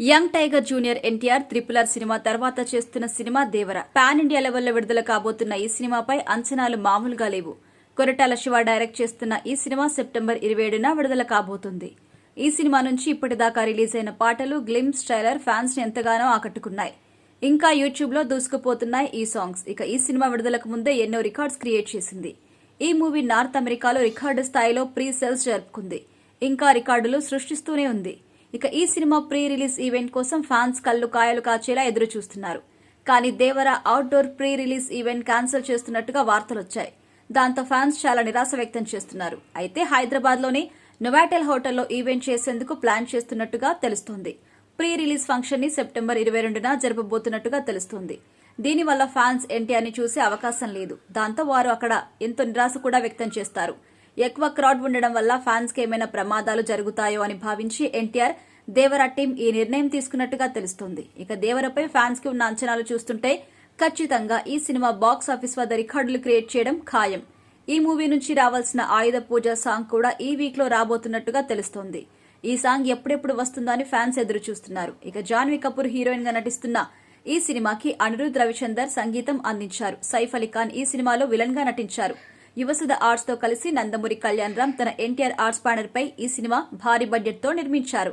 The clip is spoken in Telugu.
Young tiger junior NTR triple R cinema తర్వాత చేస్తున్న సినిమా దేవర. పాన్ ఇండియా లెవెల్లో విడుదల కాబోతున్న ఈ సినిమాపై అంచనాలు మామూలుగా లేవు. కొరటాల శివ డైరెక్ట్ చేస్తున్న ఈ సినిమా సెప్టెంబర్ ఇరవై ఏడున విడుదల కాబోతుంది. ఈ సినిమా నుంచి ఇప్పటిదాకా రిలీజ్ అయిన పాటలు గ్లిమ్స్ ట్రైలర్ ఫ్యాన్స్ని ఎంతగానో ఆకట్టుకున్నాయి. ఇంకా యూట్యూబ్లో దూసుకుపోతున్నాయి ఈ సాంగ్స్. ఇక ఈ సినిమా విడుదలకు ముందే ఎన్నో రికార్డ్స్ క్రియేట్ చేసింది. ఈ మూవీ నార్త్ అమెరికాలో రికార్డు స్థాయిలో ప్రీ సేల్స్ జరుపుకుంది. ఇంకా రికార్డులు సృష్టిస్తూనే ఉంది. ఇక ఈ సినిమా ప్రీ రిలీజ్ ఈవెంట్ కోసం ఫ్యాన్స్ కళ్ళు కాయలు కాచేలా ఎదురు చూస్తున్నారు. కానీ Devara outdoor pre release event cancel చేస్తున్నట్టుగా వార్తలొచ్చాయి దాంతో ఫ్యాన్స్ చాలా నిరాశ వ్యక్తం చేస్తున్నారు. అయితే హైదరాబాద్లోని నొవాటెల్ హోటల్లో ఈవెంట్ చేసేందుకు ప్లాన్ చేస్తున్నట్టుగా తెలుస్తోంది. ప్రీ రిలీజ్ ఫంక్షన్ని సెప్టెంబర్ ఇరవై రెండున జరపబోతున్నట్టుగా తెలుస్తోంది. దీనివల్ల ఫ్యాన్స్ ఎన్టీఆర్ అని చూసే అవకాశం లేదు. దాంతో వారు అక్కడ ఎంతో నిరాశ కూడా వ్యక్తం చేస్తారు. ఎక్కువ క్రౌడ్ ఉండడం వల్ల ఫ్యాన్స్కి ఏమైనా ప్రమాదాలు జరుగుతాయో అని భావించి ఎన్టీఆర్ దేవర టీం ఈ నిర్ణయం తీసుకున్నట్టుగా తెలుస్తోంది. ఇక దేవరపై ఫ్యాన్స్కి ఉన్న అంచనాలు చూస్తుంటే ఖచ్చితంగా ఈ సినిమా బాక్స్ ఆఫీస్ వద్ద రికార్డులు క్రియేట్ చేయడం ఖాయం. ఈ మూవీ నుంచి రావాల్సిన ఆయుధ పూజ సాంగ్ కూడా ఈ వీక్లో రాబోతున్నట్టుగా తెలుస్తోంది. ఈ సాంగ్ ఎప్పుడెప్పుడు వస్తుందో అని ఫ్యాన్స్ ఎదురు చూస్తున్నారు. ఇక జాన్వీ కపూర్ హీరోయిన్గా నటిస్తున్న ఈ సినిమాకి అనిరుద్ రవిచందర్ సంగీతం అందించారు. సైఫ్ అలీ ఖాన్ ఈ సినిమాలో విలన్గా నటించారు. యువసుధ ఆర్ట్స్తో కలిసి నందమూరి కళ్యాణ్ రామ్ తన ఎన్టీఆర్ ఆర్ట్స్ బ్యానర్ పై ఈ సినిమా భారీ బడ్జెట్తో నిర్మించారు.